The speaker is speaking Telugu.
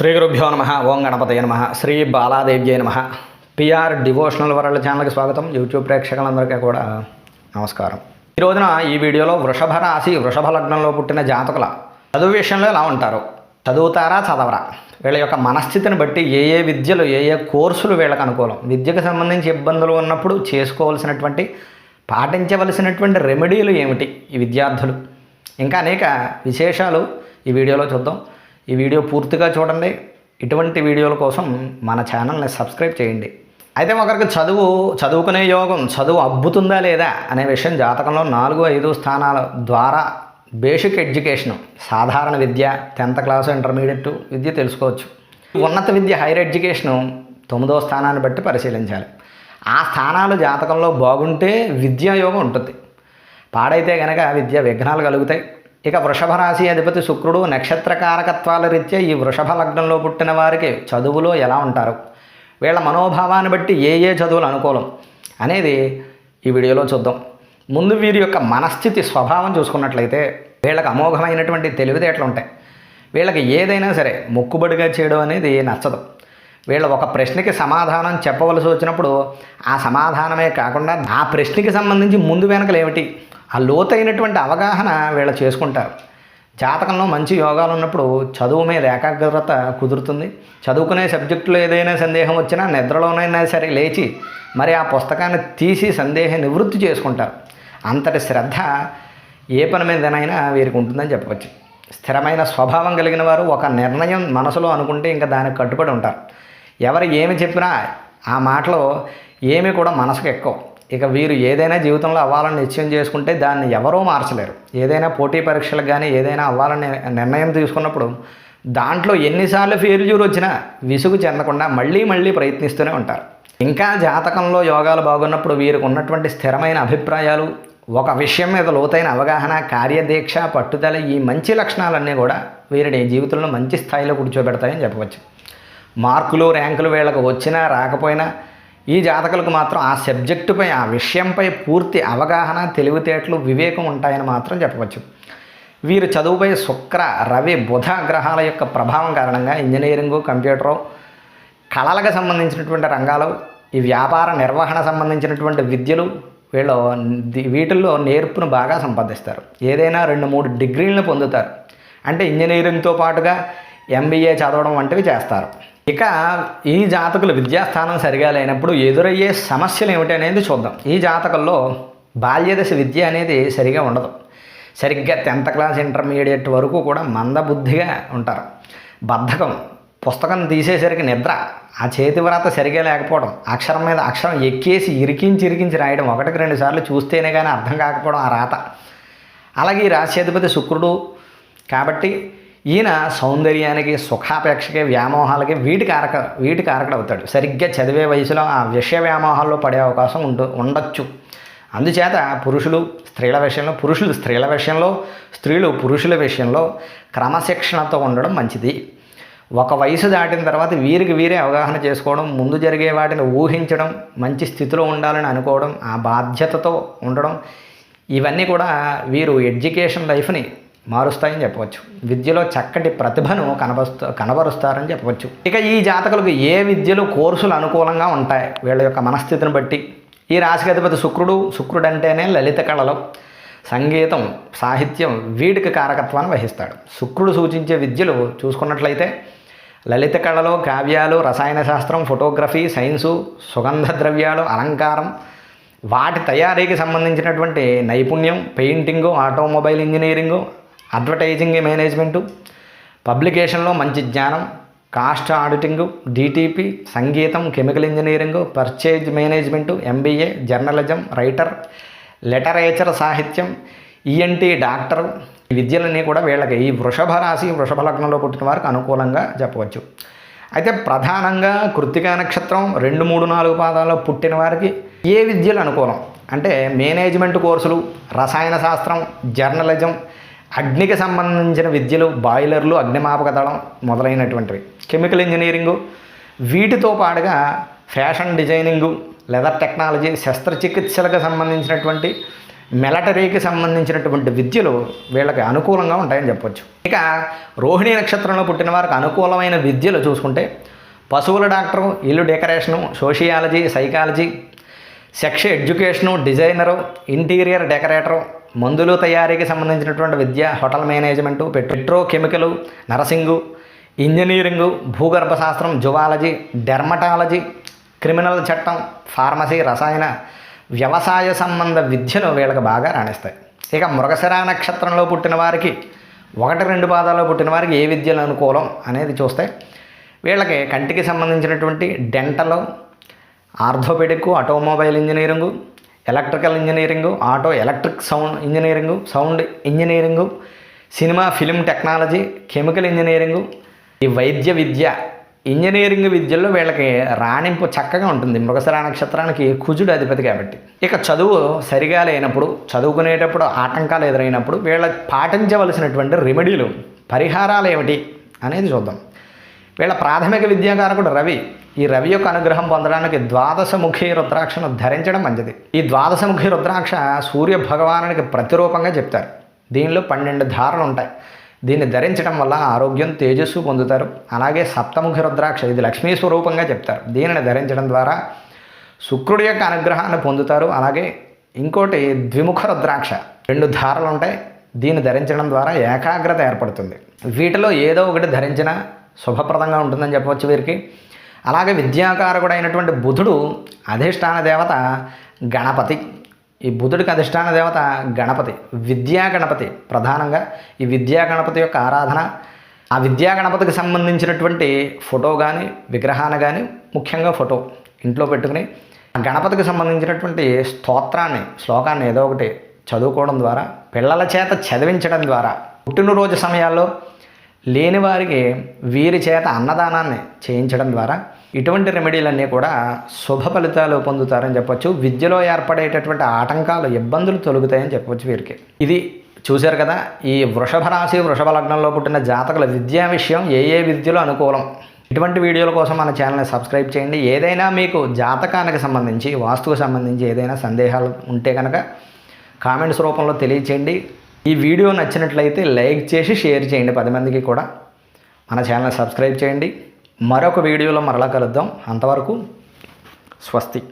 శ్రీ గురుభ్యో నమ ఓం గణపతయ నమ శ్రీ బాలాదేవ్యై నమ. పిఆర్ డివోషనల్ వరల్డ్ ఛానల్కి స్వాగతం. యూట్యూబ్ ప్రేక్షకులందరికీ కూడా నమస్కారం. ఈ రోజున ఈ వీడియోలో వృషభ రాశి వృషభ లగ్నంలో పుట్టిన జాతకుల చదువు విషయంలో ఎలా ఉంటారు? చదువుతారా చదవరా? వీళ్ళ యొక్క మనస్థితిని బట్టి ఏ ఏ విద్యలు ఏ ఏ కోర్సులు వీళ్ళకి అనుకూలం. విద్యకు సంబంధించి ఇబ్బందులు ఉన్నప్పుడు చేసుకోవాల్సినటువంటి పాటించవలసినటువంటి రెమెడీలు ఏమిటి? ఈ విద్యార్థులు. ఇంకా అనేక విశేషాలు ఈ వీడియోలో చూద్దాం. ఈ వీడియో పూర్తిగా చూడండి. ఇటువంటి వీడియోల కోసం మన ఛానల్ని సబ్స్క్రైబ్ చేయండి. అయితే ఒకరికి చదువు చదువుకునే యోగం చదువు అబ్బుతుందా లేదా అనే విషయం జాతకంలో నాలుగు ఐదు స్థానాల ద్వారా బేసిక్ ఎడ్యుకేషన్ సాధారణ విద్య టెన్త్ క్లాస్ ఇంటర్మీడియట్ విద్య తెలుసుకోవచ్చు. ఉన్నత విద్య హైయర్ ఎడ్యుకేషను తొమ్మిదో స్థానాన్ని బట్టి పరిశీలించాలి. ఆ స్థానాలు జాతకంలో బాగుంటే విద్యా యోగం ఉంటుంది. పాడైతే కనుక విద్య విఘ్నాలు కలుగుతాయి. ఇక వృషభ రాశి అధిపతి శుక్రుడు నక్షత్ర కారకత్వాల రీత్యా ఈ వృషభ లగ్నంలో పుట్టిన వారికి చదువులో ఎలా ఉంటారు? వీళ్ళ మనోభావాన్ని బట్టి ఏ ఏ చదువులు అనుకూలం? అనేది ఈ వీడియోలో చూద్దాం. ముందు వీరి యొక్క మనస్థితి స్వభావం చూసుకున్నట్లయితే వీళ్ళకి అమోఘమైనటువంటి తెలివితేటలు ఉంటాయి. వీళ్ళకి ఏదైనా సరే మొక్కుబడిగా చేయడం అనేది నచ్చదు. వీళ్ళ ఒక ప్రశ్నకి సమాధానం చెప్పవలసి వచ్చినప్పుడు ఆ సమాధానమే కాకుండా ఆ ప్రశ్నకి సంబంధించి ముందు వెనకలు ఏమిటి? ఆ లోతైనటువంటి అవగాహన వీళ్ళు చేసుకుంటారు. జాతకంలో మంచి యోగాలు ఉన్నప్పుడు చదువు మీద ఏకాగ్రత కుదురుతుంది. చదువుకునే సబ్జెక్టులో ఏదైనా సందేహం వచ్చినా నిద్రలోనైనా సరే లేచి మరి ఆ పుస్తకాన్ని తీసి సందేహం నివృత్తి చేసుకుంటారు. అంతటి శ్రద్ధ ఏ పని మీదనైనా వీరికి ఉంటుందని చెప్పవచ్చు. స్థిరమైన స్వభావం కలిగిన వారు ఒక నిర్ణయం మనసులో అనుకుంటే ఇంకా దానికి కట్టుబడి ఉంటారు. ఎవరు ఏమి చెప్పినా ఆ మాటలో ఏమి కూడా మనసుకు ఎక్కువ. ఇక వీరు ఏదైనా జీవితంలో అవ్వాలని నిశ్చయం చేసుకుంటే దాన్ని ఎవరూ మార్చలేరు. ఏదైనా పోటీ పరీక్షలకు కానీ ఏదైనా అవ్వాలని నిర్ణయం తీసుకున్నప్పుడు దాంట్లో ఎన్నిసార్లు ఫెయిల్యూర్ వచ్చినా విసుగు చెందకుండా మళ్ళీ మళ్ళీ ప్రయత్నిస్తూనే ఉంటారు. ఇంకా జాతకంలో యోగాలు బాగున్నప్పుడు వీరికి ఉన్నటువంటి స్థిరమైన అభిప్రాయాలు ఒక విషయం మీద లోతైన అవగాహన కార్యదీక్ష పట్టుదల ఈ మంచి లక్షణాలన్నీ కూడా వీరిని జీవితంలో మంచి స్థాయిలో కూర్చోబెడతాయని చెప్పవచ్చు. మార్కులు ర్యాంకులు వీళ్ళకు వచ్చినా రాకపోయినా ఈ జాతకులకు మాత్రం ఆ సబ్జెక్టుపై ఆ విషయంపై పూర్తి అవగాహన తెలివితేటలు వివేకం ఉంటాయని మాత్రం చెప్పవచ్చు. వీరు చదువుపై శుక్ర రవి బుధ గ్రహాల యొక్క ప్రభావం కారణంగా ఇంజనీరింగు కంప్యూటరు కళలకు సంబంధించినటువంటి రంగాలు ఈ వ్యాపార నిర్వహణ సంబంధించినటువంటి విద్యలు వీళ్ళు వీటిల్లో నేర్పును బాగా సంపాదిస్తారు. ఏదైనా రెండు మూడు డిగ్రీలను పొందుతారు. అంటే ఇంజనీరింగ్తో పాటుగా ఎంబీఏ చదవడం వంటివి చేస్తారు. ఇక ఈ జాతకులు విద్యాస్థానం సరిగా లేనప్పుడు ఎదురయ్యే సమస్యలు ఏమిటనేది చూద్దాం. ఈ జాతకంలో బాల్యదశ విద్య అనేది సరిగా ఉండదు. సరిగ్గా టెన్త్ క్లాస్ ఇంటర్మీడియట్ వరకు కూడా మందబుద్ధిగా ఉంటారు. బద్ధకం పుస్తకం తీసేసరికి నిద్ర ఆ చేతి వ్రాత సరిగా లేకపోవడం అక్షరం మీద అక్షరం ఎక్కేసి ఇరికించి ఇరికించి రాయడం ఒకటికి రెండు సార్లు చూస్తేనే కానీ అర్థం కాకపోవడం ఆ రాత. అలాగే ఈ రాశ్యాధిపతి శుక్రుడు కాబట్టి ఈయన సౌందర్యానికి సుఖాపేక్షకి వ్యామోహాలకి వీటి కారక వీటి కారకుడు అవుతాడు. సరిగ్గా చదివే వయసులో ఆ విషయ వ్యామోహాల్లో పడే అవకాశం ఉండు ఉండొచ్చు. అందుచేత పురుషులు స్త్రీల విషయంలో పురుషులు స్త్రీల విషయంలో స్త్రీలు పురుషుల విషయంలో క్రమశిక్షణతో ఉండడం మంచిది. ఒక వయసు దాటిన తర్వాత వీరికి వీరే అవగాహన చేసుకోవడం ముందు జరిగే వాటిని ఊహించడం మంచి స్థితిలో ఉండాలని అనుకోవడం ఆ బాధ్యతతో ఉండడం ఇవన్నీ కూడా వీరు ఎడ్యుకేషన్ లైఫ్ని మారుస్తాయని చెప్పవచ్చు. విద్యలో చక్కటి ప్రతిభను కనబరుస్తా కనబరుస్తారని చెప్పవచ్చు. ఇక ఈ జాతకులకు ఏ విద్యలు కోర్సులు అనుకూలంగా ఉంటాయి? వీళ్ళ యొక్క మనస్థితిని బట్టి. ఈ రాశిగధిపతి శుక్రుడు శుక్రుడు అంటేనే లలిత కళలు. సంగీతం సాహిత్యం వీటికి కారకత్వాన్ని వహిస్తాడు. శుక్రుడు సూచించే విద్యలు చూసుకున్నట్లయితే లలిత కళలు కావ్యాలు రసాయన శాస్త్రం ఫోటోగ్రఫీ సైన్సు సుగంధ ద్రవ్యాలు అలంకారం వాటి తయారీకి సంబంధించినటువంటి నైపుణ్యం painting automobile engineering advertising management పబ్లికేషన్లో మంచి జ్ఞానం కాస్ట్ ఆడిటింగు డిటిపి సంగీతం chemical engineering purchase management MBA journalism writer literature సాహిత్యం ఈఎన్టీ డాక్టర్ విద్యలన్నీ కూడా వీళ్ళకి ఈ వృషభ రాశి వృషభ లగ్నంలో పుట్టిన వారికి అనుకూలంగా చెప్పవచ్చు. అయితే ప్రధానంగా కృత్తికా నక్షత్రం రెండు మూడు నాలుగు పాదాల్లో పుట్టిన వారికి ఏ విద్యలు అనుకూలం? అంటే మేనేజ్మెంట్ కోర్సులు రసాయన శాస్త్రం జర్నలిజం అగ్నికి సంబంధించిన విద్యలు బాయిలర్లు అగ్నిమాపక దళం మొదలైనటువంటివి. కెమికల్ ఇంజనీరింగు వీటితో పాటుగా ఫ్యాషన్ డిజైనింగు లెదర్ టెక్నాలజీ శస్త్రచికిత్సలకు సంబంధించినటువంటి మిలటరీకి సంబంధించినటువంటి విద్యలు వీళ్ళకి అనుకూలంగా ఉంటాయని చెప్పొచ్చు. ఇక రోహిణి నక్షత్రంలో పుట్టిన వారికి అనుకూలమైన విద్యలు చూసుకుంటే పశువుల డాక్టరు ఇల్లు decoration sociology psychology sex education designer interior decorator మందులు తయారీకి సంబంధించినటువంటి విద్య hotel management petrochemical nursing engineering భూగర్భ శాస్త్రం జువాలజీ డెర్మటాలజీ క్రిమినల్ చట్టం ఫార్మసీ రసాయన వ్యవసాయ సంబంధ విద్యను వీళ్ళకి బాగా రాణిస్తాయి. ఇక మృగశిర నక్షత్రంలో పుట్టిన వారికి ఒకటి రెండు పాదాల్లో పుట్టిన వారికి ఏ విద్యలు అనుకూలం అనేది చూస్తే వీళ్ళకి కంటికి సంబంధించినటువంటి dental orthopedic automobile engineering electrical engineering auto electric sound engineering sound engineering cinema film technology chemical engineering ఈ వైద్య విద్య ఇంజనీరింగ్ విద్యల్లో వీళ్ళకి రాణింపు చక్కగా ఉంటుంది. మృగశిర నక్షత్రానికి కుజుడు అధిపతి కాబట్టి. ఇక చదువు సరిగా లేనప్పుడు చదువుకునేటప్పుడు ఆటంకాలు ఎదురైనప్పుడు వీళ్ళ పాటించవలసినటువంటి రెమెడీలు పరిహారాలు ఏమిటి అనేది చూద్దాం. వీళ్ళ ప్రాథమిక విద్యాకారకుడు రవి ఈ రవి యొక్క అనుగ్రహం పొందడానికి ద్వాదశముఖి రుద్రాక్షను ధరించడం మంచిది. ఈ ద్వాదశముఖి రుద్రాక్ష సూర్య భగవానునికి ప్రతిరూపంగా చెప్తారు. దీనిలో పన్నెండు ధారలు ఉంటాయి. దీన్ని ధరించడం వల్ల ఆరోగ్యం తేజస్సు పొందుతారు. అలాగే సప్తముఖి రుద్రాక్ష ఇది లక్ష్మీ స్వరూపంగా చెప్తారు. దీనిని ధరించడం ద్వారా శుక్రుడి యొక్క అనుగ్రహాన్ని పొందుతారు. అలాగే ఇంకోటి ద్విముఖ రుద్రాక్ష రెండు ధారలు ఉంటాయి. దీన్ని ధరించడం ద్వారా ఏకాగ్రత ఏర్పడుతుంది. వీటిలో ఏదో ఒకటి ధరించినా శుభప్రదంగా ఉంటుందని చెప్పవచ్చు వీరికి. అలాగే విద్యాకారకుడు అయినటువంటి బుధుడు అధిష్టాన దేవత గణపతి. ఈ బుధుడికి అధిష్టాన దేవత గణపతి విద్యా గణపతి ప్రధానంగా. ఈ విద్యా గణపతి యొక్క ఆరాధన ఆ విద్యా గణపతికి సంబంధించినటువంటి ఫోటో కానీ విగ్రహాన్ని కానీ ముఖ్యంగా ఫోటో ఇంట్లో పెట్టుకుని ఆ గణపతికి సంబంధించినటువంటి స్తోత్రాన్ని శ్లోకాన్ని ఏదో ఒకటి చదువుకోవడం ద్వారా పిల్లల చేత చదివించడం ద్వారా పుట్టినరోజు సమయాల్లో లేని వారికి వీరి చేత అన్నదానాన్ని చేయించడం ద్వారా ఇటువంటి రెమెడీలన్నీ కూడా శుభ ఫలితాలు పొందుతారని చెప్పొచ్చు. విద్యలో ఏర్పడేటటువంటి ఆటంకాలు ఇబ్బందులు తొలుగుతాయని చెప్పొచ్చు వీరికి. ఇది చూశారు కదా ఈ వృషభ రాశి వృషభ లగ్నంలో పుట్టిన జాతకుల విద్యా విషయం ఏ ఏ విద్యలో అనుకూలం. ఇటువంటి వీడియోల కోసం మన ఛానల్ని సబ్స్క్రైబ్ చేయండి. ఏదైనా మీకు జాతకానికి సంబంధించి వాస్తుకు సంబంధించి ఏదైనా సందేహాలు ఉంటే కనుక కామెంట్స్ రూపంలో తెలియచేయండి. ఈ వీడియో నచ్చినట్లయితే లైక్ చేసి షేర్ చేయండి పది మందికి కూడా. మన ఛానల్ సబ్స్క్రైబ్ చేయండి. మరొక వీడియోలో మరలా కలుద్దాం. అంతవరకు స్వస్తి.